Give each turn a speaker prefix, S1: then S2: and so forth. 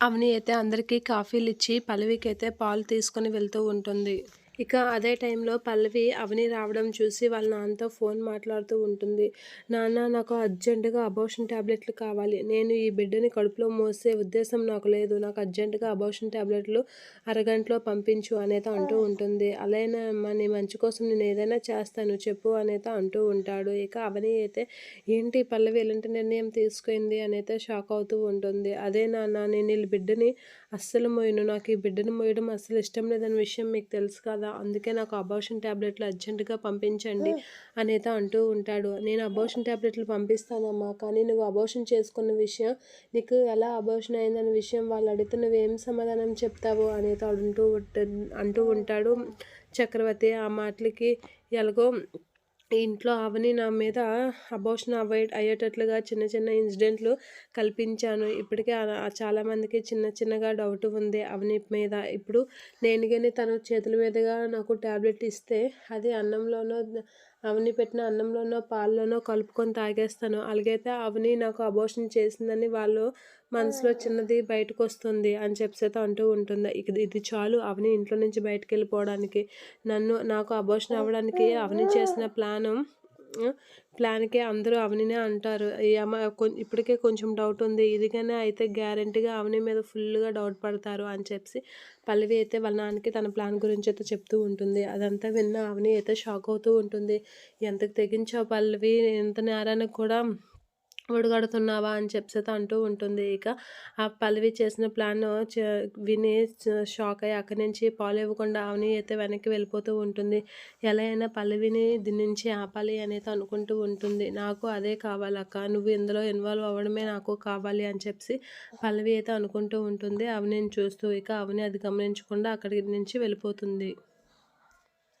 S1: అవని అయితే అందరికీ కాఫీలు ఇచ్చి పల్లవికి అయితే పాలు తీసుకొని వెళ్తూ ఉంటుంది. ఇక అదే టైంలో పల్లవి అవని రావడం చూసి వాళ్ళ నాన్నతో ఫోన్ మాట్లాడుతూ ఉంటుంది. నాన్న నాకు అర్జెంటుగా అబోషన్ ట్యాబ్లెట్లు కావాలి. నేను ఈ బిడ్డని కడుపులో మోసే ఉద్దేశం నాకు లేదు. నాకు అర్జెంటుగా అబోషన్ ట్యాబ్లెట్లు అరగంటలో పంపించు అనేత అంటూ ఉంటుంది. అలాగే అమ్మ నీ మంచి కోసం నేను ఏదైనా చేస్తాను చెప్పు అనేత అంటూ ఉంటాడు. ఇక అవని అయితే ఏంటి పల్లవి ఎలాంటి నిర్ణయం తీసుకుంది? అనైతే షాక్ అవుతూ ఉంటుంది. అదే నాన్న నేను వీళ్ళ బిడ్డని అస్సలు మోయను. నాకు ఈ బిడ్డను మోయడం అస్సలు ఇష్టం లేదన్న విషయం మీకు తెలుసు కదా? అందుకే నాకు అబార్షన్ ట్యాబ్లెట్లు అర్జెంటుగా పంపించండి అనేత అంటూ ఉంటాడు. నేను అబార్షన్ ట్యాబ్లెట్లు పంపిస్తానమ్మా కానీ నువ్వు అబార్షన్ చేసుకున్న విషయం నీకు ఎలా అబార్షన్ అయిందన్న విషయం వాళ్ళు అడిగితే నువ్వేం సమాధానం చెప్తావు అనేత అంటూ అంటూ ఉంటాడు. చక్రవర్తి ఆ మాటలకి ఎలాగో ఇంట్లో అవని నా మీద అబోషన్ అవాయిడ్ అయ్యేటట్లుగా చిన్న చిన్న ఇన్సిడెంట్లు కల్పించాను. ఇప్పటికే చాలామందికి చిన్న చిన్నగా డౌట్ ఉంది అవని మీద. ఇప్పుడు నేను కానీ తన చేతుల మీదుగా నాకు ట్యాబ్లెట్ ఇస్తే అది అన్నంలోనో అవని పెట్టిన అన్నంలోనో పాల్లోనో కలుపుకొని తాగేస్తాను. అలాగైతే అవని నాకు అబోషన్ చేసిందని వాళ్ళు మనసులో చిన్నది బయటకు వస్తుంది అని చెప్పేసి అంటూ ఉంటుంది. ఇక ఇది చాలు అవని ఇంట్లో నుంచి బయటకు వెళ్ళిపోవడానికి నన్ను నాకు అబోషన్ అవ్వడానికి అవని చేసిన ప్లాను ప్లాన్కే అందరూ అవనినే అంటారు. ఇప్పటికే కొంచెం డౌట్ ఉంది. ఇదిగానే అయితే గ్యారంటీగా అవని మీద ఫుల్గా డౌట్ పడతారు అని చెప్పి పల్లవి అయితే వాళ్ళ నాన్నకి తన ప్లాన్ గురించి అయితే చెప్తూ ఉంటుంది. అదంతా విన్న అవని అయితే షాక్ అవుతూ ఉంటుంది. ఎంతకు తెగించావు పల్లవి? ఎంత నేరానికి కూడా ఒడుగడుతున్నావా అని చెప్పేసి అంటూ ఉంటుంది. ఇక ఆ పల్లవి చేసిన ప్లాన్ విని షాక్ అయ్యి అక్కడి నుంచి పాలు ఇవ్వకుండా అవని అయితే వెనక్కి వెళ్ళిపోతూ ఉంటుంది. ఎలా అయినా పల్లవిని దీని నుంచి ఆపాలి అనేది అనుకుంటూ ఉంటుంది. నాకు అదే కావాలక్క నువ్వు ఇందులో ఇన్వాల్వ్ అవ్వడమే నాకు కావాలి అని చెప్పి పల్లవి అయితే అనుకుంటూ ఉంటుంది. అవని చూస్తూ ఇక అవని అది గమనించకుండా అక్కడి నుంచి వెళ్ళిపోతుంది.